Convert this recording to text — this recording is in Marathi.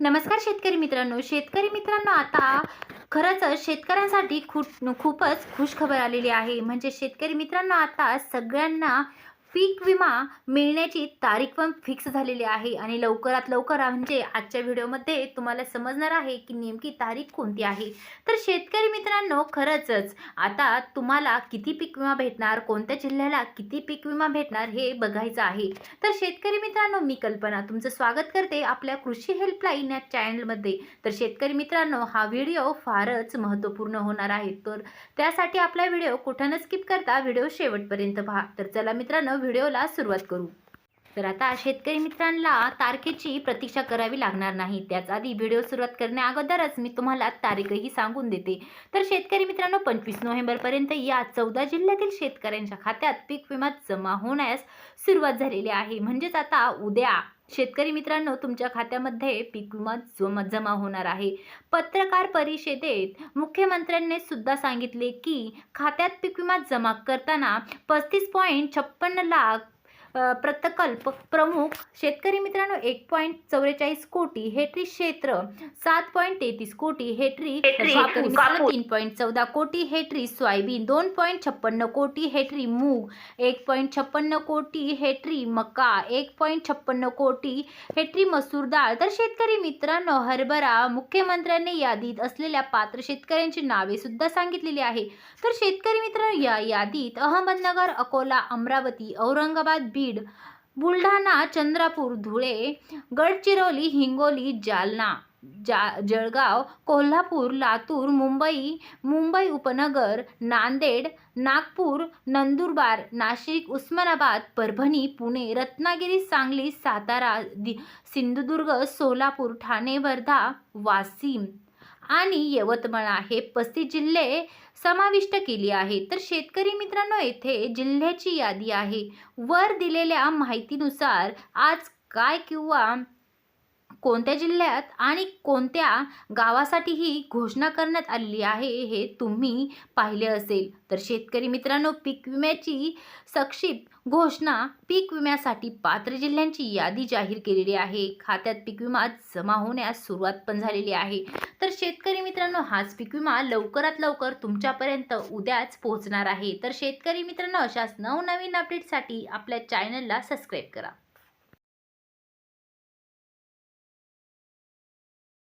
नमस्कार शेतकरी मित्रांनो. शेतकरी मित्रांनो आता खरंच शेतकऱ्यांसाठी खूप खूपच खुश खबर आलेली आहे. म्हणजे शेतकरी मित्रांनो आता सगळ्यांना पीक विमा मिळण्याची तारीख पण फिक्स झालेली आहे आणि लवकरात लवकर म्हणजे आजच्या व्हिडिओमध्ये तुम्हाला समजणार आहे की नेमकी तारीख कोणती आहे. तर शेतकरी मित्रांनो खरंचच आता तुम्हाला किती पीक विमा भेटणार कोणत्या जिल्ह्याला किती पीक विमा भेटणार हे बघायचं आहे. तर शेतकरी मित्रांनो मी कल्पना तुमचं स्वागत करते आपल्या कृषी हेल्पलाईन या चॅनलमध्ये. तर शेतकरी मित्रांनो हा व्हिडिओ फारच महत्त्वपूर्ण होणार आहे. तर त्यासाठी आपला व्हिडिओ कुठं न स्किप करता व्हिडिओ शेवटपर्यंत पहा. तर चला मित्रांनो व्हिडिओला सुरुवात करू. तर आता शेतकरी मित्रांना तारखेची प्रतीक्षा करावी लागणार नाही. त्याच आधी व्हिडिओ सुरुवात करण्या अगोदरच मी तुम्हाला तारीखही सांगून देते. तर शेतकरी मित्रांनो पंचवीस नोव्हेंबरपर्यंत या चौदा जिल्ह्यातील शेतकऱ्यांच्या खात्यात पीक विमा जमा होण्यास सुरुवात झालेली आहे. म्हणजेच आता उद्या शेतकरी मित्रांनो तुमच्या खात्यामध्ये पीक विमा जमा होणार आहे. पत्रकार परिषदेत मुख्यमंत्र्यांनी सुद्धा सांगितले की खात्यात पीक विमा जमा करताना पस्तीस पॉईंट छप्पन्न लाख प्रकल्प प्रमुख शेतकरी मित्रांनो एक पॉईंट चौवेचाळीस कोटी हेक्टरी क्षेत्र सात पॉईंट तेहतीस कोटी हेक्टरी कापूस. तीन पॉईंट चौदा कोटी हेक्टरी सोयाबीन दोन पॉईंट छप्पन्न कोटी हेक्टरी मूग एक पॉईंट छप्पन्न कोटी हेक्टरी मका एक पॉईंट छप्पन्न कोटी हेक्टरी मसूर डाळ तर शेतकरी मित्रांनो हरभरा मुख्यमंत्र्यांनी यादीत असलेल्या पात्र शेतकऱ्यांची नावे सुद्धा सांगितलेली आहे तर शेतकरी मित्रांनो या यादीत अहमदनगर अकोला अमरावती औरंगाबाद बीड बुलढाणा चंद्रपूर धुळे गडचिरोली हिंगोली जालना जा जळगाव कोल्हापूर लातूर मुंबई मुंबई उपनगर नांदेड नागपूर नंदुरबार नाशिक उस्मानाबाद परभणी पुणे रत्नागिरी सांगली सातारा दि सिंधुदुर्ग सोलापूर ठाणे वर्धा वाशिम. आणि यवतमाळ हे पस्तीस जिल्हे समाविष्ट केली आहे तर शेतकरी मित्रांनो येथे जिल्ह्याची यादी आहे. वर दिलेल्या माहितीनुसार आज काय किंवा कोणत्या जिल्ह्यात आणि कोणत्या गावासाठी ही घोषणा करण्यात आलेली आहे हे तुम्ही पाहिले असेल. तर शेतकरी मित्रांनो पीक विम्याची संक्षिप्त घोषणा पीक विम्यासाठी पात्र जिल्ह्यांची यादी जाहीर केलेली आहे. खात्यात पीक विमा जमा होण्यास सुरुवात पण झालेली आहे. तर शेतकरी मित्रांनो हाच पीक विमा लवकरात लवकर तुमच्यापर्यंत उद्याच पोहोचणार आहे. तर शेतकरी मित्रांनो अशाच नवनवीन अपडेटसाठी आपल्या चॅनलला सबस्क्राईब करा.